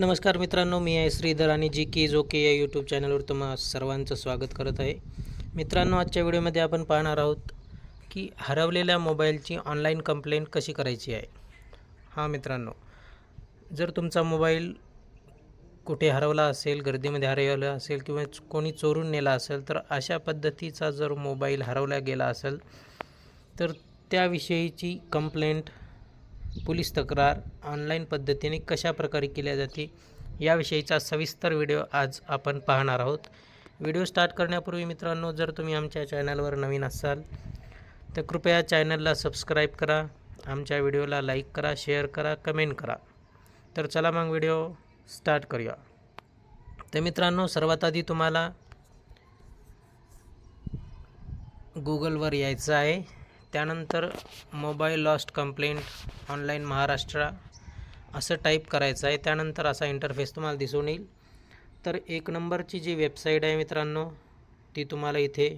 नमस्कार मित्रांनो मी आहे श्रीधर आणि जी के जो के या यूट्यूब चॅनलवर तुम्हा सर्वांचं स्वागत करत आहे. मित्रांनो आजच्या व्हिडिओमध्ये आपण पाहणार आहोत की हरवलेल्या मोबाईलची ऑनलाईन कंप्लेंट कशी करायची आहे. हां मित्रांनो जर तुमचा मोबाईल कुठे हरवला असेल गर्दीमध्ये हरवला असेल किंवा कोणी चोरून नेला असेल तर अशा पद्धतीचा जर मोबाईल हरवला गेला असेल तर त्याविषयीची कंप्लेंट पोलीस तक्रार ऑनलाईन पद्धतीने कशा प्रकारे केल्या जाते याविषयीचा सविस्तर व्हिडिओ आज आपण पाहणार आहोत. व्हिडिओ स्टार्ट करण्यापूर्वी मित्रांनो जर तुम्ही आमच्या चॅनलवर नवीन असाल तर कृपया चॅनलला सबस्क्राईब करा आमच्या व्हिडिओला लाईक करा शेअर करा कमेंट करा. तर चला मग व्हिडिओ स्टार्ट करूया. तर मित्रांनो सर्वात आधी तुम्हाला गुगलवर यायचं आहे. त्यानंतर mobile lost complaint online Maharashtra असं टाईप करायचं आहे. त्यानंतर असा इंटरफेस तुम्हाला दिसून येईल. तर एक नंबरची जी वेबसाईट आहे मित्रांनो ती तुम्हाला इथे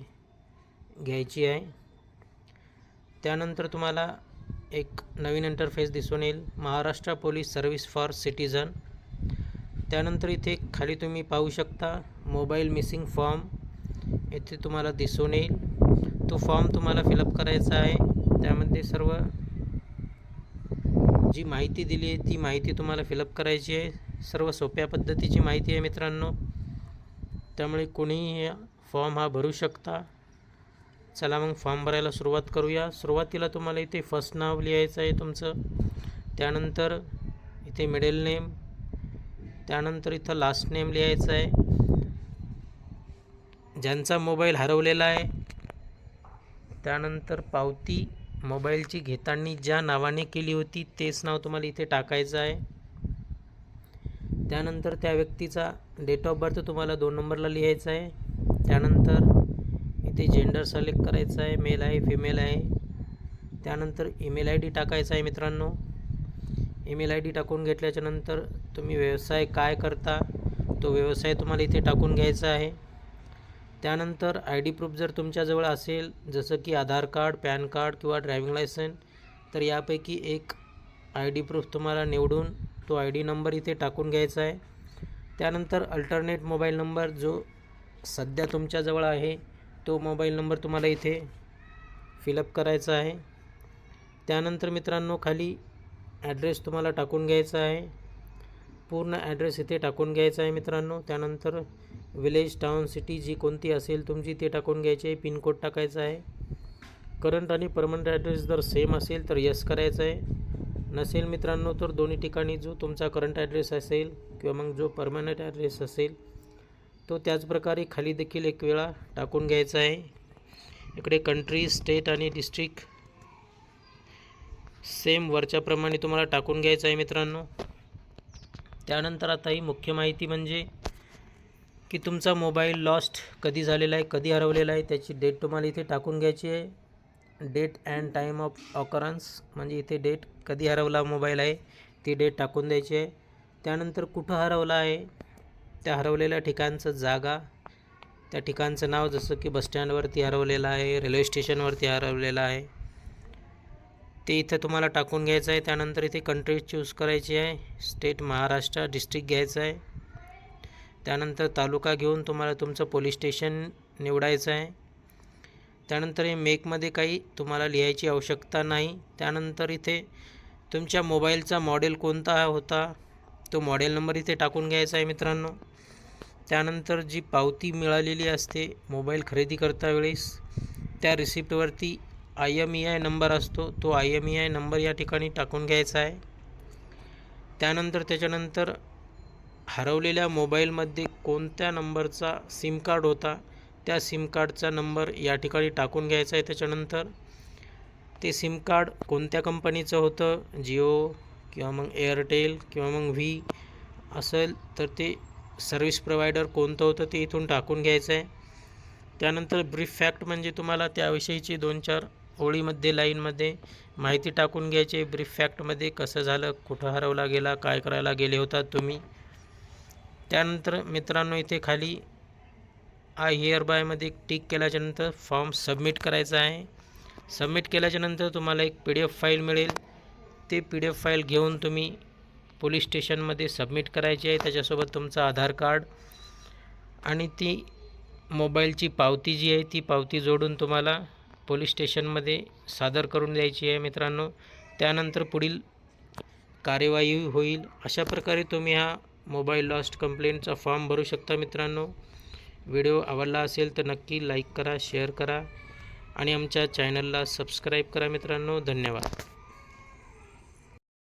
घ्यायची आहे. त्यानंतर तुम्हाला एक नवीन इंटरफेस दिसून येईल. Maharashtra police service for citizen त्यानंतर इथे खाली तुम्ही पाहू शकता मोबाईल मिसिंग फॉर्म इथे तुम्हाला दिसून येईल. तो फॉर्म तुम्हाला फिलअप करायचा आहे. त्यामध्ये सर्व जी माहिती दिली आहे ती माहिती तुम्हाला फिलअप करायची आहे. सर्व सोप्या पद्धतीची माहिती आहे मित्रांनो. त्यामुळे कोणीही फॉर्म हा भरू शकता. चला मग फॉर्म भरायला सुरुवात करूया. सुरुवातीला तुम्हाला इथे फर्स्ट नाव लिहायचं आहे तुमचं. त्यानंतर इथे मिडल नेम त्यानंतर इथं लास्ट नेम लिहायचं आहे. ज्यांचा मोबाईल हरवलेला आहे त्यानंतर पावती मोबाईलची घेताना ज्या नावाने केली होती तेच नाव तुम्हाला इथे टाकायचं आहे. त्यानंतर त्या व्यक्तीचा डेट ऑफ बर्थ तुम्हाला दोन नंबरला लिहायचा आहे. त्यानंतर इथे जेंडर सिलेक्ट करायचं आहे मेल आहे फिमेल आहे. त्यानंतर ईमेल आय डी टाकायचा आहे मित्रांनो. ईमेल आय डी टाकून घेतल्याच्यानंतर तुम्ही व्यवसाय काय करता तो व्यवसाय तुम्हाला इथे टाकून घ्यायचा आहे. त्यानंतर आय डी प्रूफ जर तुमच्याजवळ असेल जसं की आधार कार्ड पॅन कार्ड किंवा ड्रायविंग लायसन तर यापैकी एक आय डी प्रूफ तुम्हाला निवडून तो आय डी नंबर इथे टाकून घ्यायचा आहे. त्यानंतर अल्टरनेट मोबाईल नंबर जो सध्या तुमच्याजवळ आहे तो मोबाईल नंबर तुम्हाला इथे फिलअप करायचा आहे. त्यानंतर मित्रांनो खाली ॲड्रेस तुम्हाला टाकून घ्यायचा आहे. पूर्ण ॲड्रेस इथे टाकून घ्यायचा आहे मित्रांनो. त्यानंतर विलेज टाउन सिटी जी कोणती असेल तुमची ते टाकून घ्यायची आहे. पिनकोड टाकायचा आहे. करंट आणि परमनंट ॲड्रेस जर सेम असेल तर यस करायचं आहे. नसेल मित्रांनो तर दोन्ही ठिकाणी जो तुमचा करंट ॲड्रेस असेल किंवा मग जो परमनंट ॲड्रेस असेल तो त्याचप्रकारे खाली देखील एक वेळा टाकून घ्यायचा आहे. इकडे कंट्री स्टेट आणि डिस्ट्रिक्ट सेम वरच्याप्रमाणे तुम्हाला टाकून घ्यायचं आहे मित्रांनो. त्यानंतर आता ही मुख्य माहिती म्हणजे की तुमचा मोबाईल लॉस्ट कधी झालेला आहे कधी हरवलेला आहे त्याची डेट तुम्हाला इथे टाकून घ्यायची आहे. Date and time of occurrence म्हणजे इथे डेट कधी हरवला मोबाईल आहे ती डेट टाकून द्यायची आहे. त्यानंतर कुठं हरवला आहे त्या हरवलेल्या ठिकाणचं जागा त्या ठिकाणचं नाव जसं की बसस्टँडवरती हरवलेलं आहे रेल्वे स्टेशनवरती हरवलेलं आहे. ते इथं तुम्हाला टाकून घ्यायचं आहे. त्यानंतर इथे कंट्री चूज करायची आहे. स्टेट महाराष्ट्र डिस्ट्रिक्ट घ्यायचं आहे. त्यानंतर तालुका घेऊन तुम्हाला तुमचं पोलीस स्टेशन निवडायचं आहे. त्यानंतर हे मेकमध्ये काही तुम्हाला लिहायची आवश्यकता नाही. त्यानंतर इथे तुमच्या मोबाईलचा मॉडेल कोणता होता? तो मॉडेल नंबर इथे टाकून घ्यायचा आहे मित्रांनो. त्यानंतर जी पावती मिळालेली असते मोबाईल खरेदी करता वेळेस त्या रिसिप्टवरती I M E I number असतो तो I M E I number या ठिकाणी टाकून घ्यायचा आहे. त्यानंतर त्याच्यानंतर हरवलेल्या मोबाईलमध्ये कोणत्या नंबरचा सिम कार्ड होता त्या सिम कार्डचा नंबर या ठिकाणी टाकून घ्यायचा आहे. त्याच्यानंतर ते सिम कार्ड कोणत्या कंपनीचं होतं जिओ किंवा मग एअरटेल किंवा मग व्ही असेल तर ते सर्विस प्रोव्हायडर कोणतं होतं ते इथून टाकून घ्यायचं आहे. त्यानंतर ब्रीफ फॅक्ट म्हणजे तुम्हाला त्याविषयीची दोन चार ओळीमध्ये लाईनमध्ये माहिती टाकून घ्यायची. ब्रीफ फॅक्टमध्ये कसं झालं कुठं हरवला गेला काय करायला गेले होता तुम्ही? त्यानंतर मित्रांनो इथे खाली आय हिअर बायमध्ये टिक केल्याच्यानंतर फॉर्म सबमिट करायचा आहे. सबमिट केल्याच्यानंतर तुम्हाला एक पी डी एफ फाईल मिळेल. ते पी डी एफ फाईल घेऊन तुम्ही पोलीस स्टेशनमध्ये सबमिट करायची आहे. त्याच्यासोबत तुमचं आधार कार्ड आणि ती मोबाईलची पावती जी आहे ती पावती जोडून तुम्हाला पोलीस स्टेशनमध्ये सादर करून द्यायची आहे मित्रांनो. त्यानंतर पुढील कार्यवाही होईल. अशा प्रकारे तुम्ही हा मोबाईल लॉस्ट कंप्लेंटचा फॉर्म भरू शकता मित्रांनो. व्हिडिओ आवडला असेल तर नक्की लाईक करा शेअर करा आणि आमच्या चॅनलला सबस्क्राईब करा मित्रांनो. धन्यवाद.